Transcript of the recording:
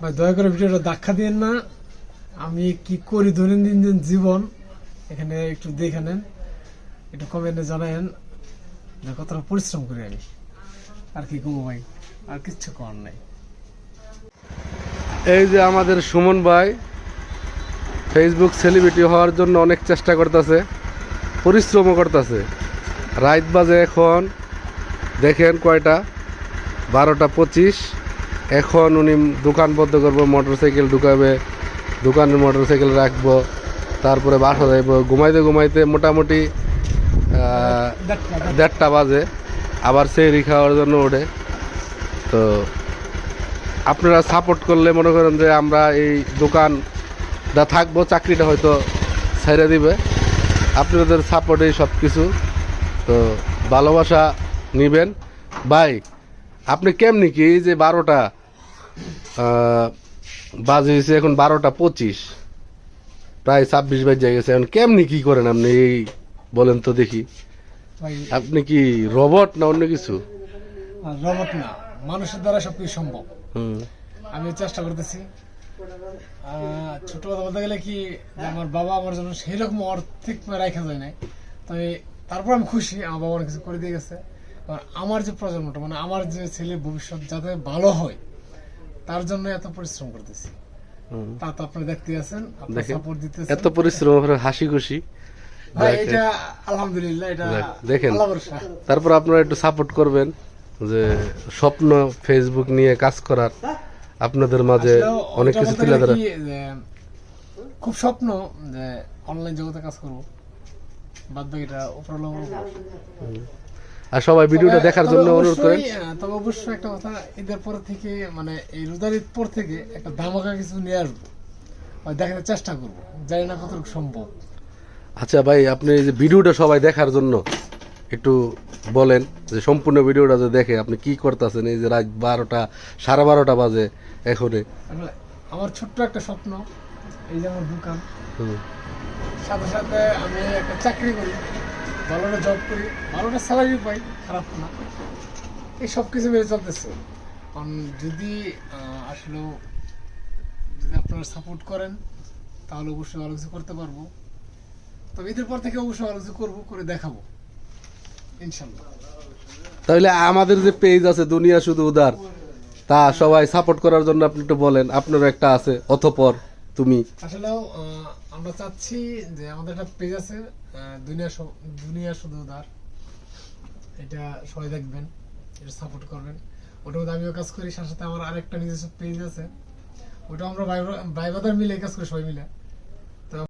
ভাই, দয়া করে ভিডিওটা দেখা দিন না। আমি কি করি দৈনন্দিন দিন জীবন, এখানে একটু দেখে নেন, একটু কমেন্টে জানায়েন। যে কতটা পরিশ্রম করি আমি। আর কি করব ভাই? আর কিচ্ছু করার নাই। এই যে আমাদের সুমন ভাই ফেসবুক সেলিব্রিটি হওয়ার জন্য অনেক চেষ্টা করতেছে, পরিশ্রমও করতেছে। রাত বাজে এখন, দেখেন কয়টা? বারোটা পঁচিশ। এখন উনি দোকান বন্ধ করব, মোটরসাইকেল ঢুকাবে দোকানে মোটরসাইকেল রাখব, তারপরে বাসা যাইব। ঘুমাইতে ঘুমাইতে মোটামুটি দেড়টা বাজে। আবার সেই খাওয়ার জন্য ওঠে। তো আপনারা সাপোর্ট করলে মনে করেন যে আমরা এই দোকানটা থাকব, চাকরিটা হয়তো ছেড়ে দিবে। আপনাদের সাপোর্টেই সব কিছু তো ভালোবাসা নিবেন। ভাই, আপনি কেমনি কি এই যে বারোটা বাজে হয়েছে এখন বারোটা পঁচিশ। প্রায় ছাব্বিশ বাজে গেছে। এখন কেমনি কি করেন আপনি? এই বলেন তো দেখি। আপনি কি রবট না অন্য কিছু? রবট না। মানুষের দ্বারা সবকিছু সম্ভব। হুম। আমি চেষ্টা করতেছি। ছোট কথা বলতে গেলে কি আমার বাবা আমার জন্য সেই অর্থিক রাখা যায় নাই। তবে তারপর আমি খুশি আমার বাবা অনেক কিছু করে দিয়ে গেছে। আমার যে প্রজন্মটা মানে আমার যে ছেলে ভবিষ্যৎ যাতে ভালো হয় তার জন্য এত পরিশ্রম করতেছি। তা তো আপনি দেখতে আছেন সাপোর্ট দিতেছেন। এত পরিশ্রম হাসি খুশি ভাই এটা আলহামদুলিল্লাহ এটা দেখেন। তারপর আপনারা একটু সাপোর্ট করবেন যে স্বপ্ন ফেসবুক নিয়ে কাজ করার। আপনাদের মাঝে অনেক কিছু তুলে ধরা। খুব স্বপ্ন যে অনলাইন জগতে কাজ করব। বাদ বাকিটা উপরওয়ালা উপর। আর সবাই ভিডিওটা দেখার জন্য অনুরোধ করেন। তবে অবশ্যই একটা কথা ঈদের পর থেকে মানে এই রোজার ঈদ পর থেকে একটা ধামাকা কিছু নিয়ে আসব। আর দেখাতে চেষ্টা করব জানি না কতটুকু সম্ভব। আচ্ছা ভাই আপনি এই যে ভিডিওটা সবাই দেখার জন্য একটু বলেন যে সম্পূর্ণ ভিডিওটা যে দেখে আপনি কি করতেছেন এই যে রাত বারোটা সাড়ে বারোটা বাজে এখনে। আমার ছোট্ট একটা স্বপ্ন এই যে আমার দোকান। সাথে সাথে আমি একটা চাকরি করি। ভালোটা জব করি ভালোটা স্যালারি পাই খারাপ না। এই সব কিছু মেরে চলতেছে। কারণ যদি আহ, আসলেও যদি আপনারা সাপোর্ট করেন তাহলে অবশ্যই ভালো কিছু করতে পারব। তবে ঈদের পর থেকে অবশ্যই ভালো কিছু করব করে দেখাবো। ইনশাল্লাহ তাহলে আমাদের যে পেজ আছে দুনিয়া শুধু উদার তা সবাই সাপোর্ট করার জন্য আপনি একটু বলেন আপনারও একটা আছে অথপর তুমি? আসলে আমরা চাচ্ছি যে আমাদের একটা পেজ আছে দুনিয়া দুনিয়া শুধু উদার। এটা সবাই দেখবেন, এটা সাপোর্ট করবেন। ওটার মধ্যে আমিও কাজ করি, সাথে সাথে আমার আরেকটা নিজস্ব পেজ আছে। ওটা আমরা ভাই ভাই মিলে কাজ করি, সবাই মিলে।